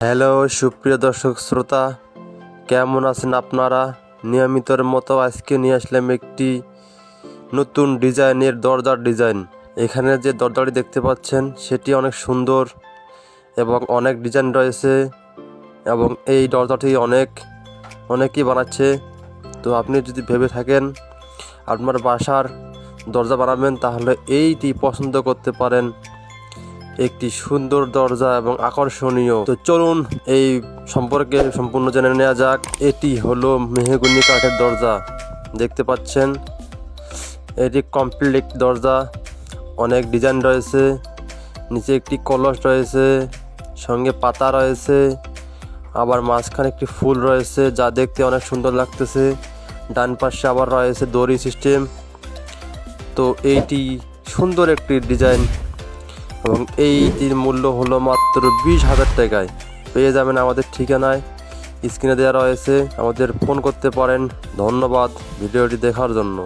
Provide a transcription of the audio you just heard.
Hello, সুপ্রিয় দর্শক শ্রোতা, কেমন আছেন আপনারা? নিয়মিতর মতো আজকে নিয়ে আসলাম একটি নতুন ডিজাইনের দরজার ডিজাইন। এখানে যে দরজাটি দেখতে পাচ্ছেন, সেটি অনেক সুন্দর এবং অনেক ডিজাইন রয়েছে এবং এই দরজাটি অনেক, অনেকেই বানাচ্ছে। তো আপনি যদি ভেবে থাকেন, আপনার বাসার দরজা বানাবেন, তাহলে এইটি পছন্দ করতে পারেন। একটি সুন্দর দরজা এবং আকর্ষণীয়। তো চলুন এই সম্পর্কে সম্পূর্ণ জেনে নেওয়া যাক। এটি হলো মেহগুনি কাঠের দরজা। দেখতে পাচ্ছেন, এটি কমপ্লিট দরজা। অনেক ডিজাইন রয়েছে, নিচে একটি কলস রয়েছে, সঙ্গে পাতা রয়েছে, আবার মাঝখানে একটি ফুল রয়েছে যা দেখতে অনেক সুন্দর লাগতেছে। ডান পাশে আবার রয়েছে দড়ি সিস্টেম। তো এইটি সুন্দর একটি ডিজাইন। এবং এইটির মূল্য হলো মাত্র বিশ হাজার টাকায়। পেয়ে যাবেন আমাদের ঠিকানায়। স্ক্রিনে দেওয়া রয়েছে আমাদের ফোন করতে পারেন। ধন্যবাদ ভিডিওটি দেখার জন্য।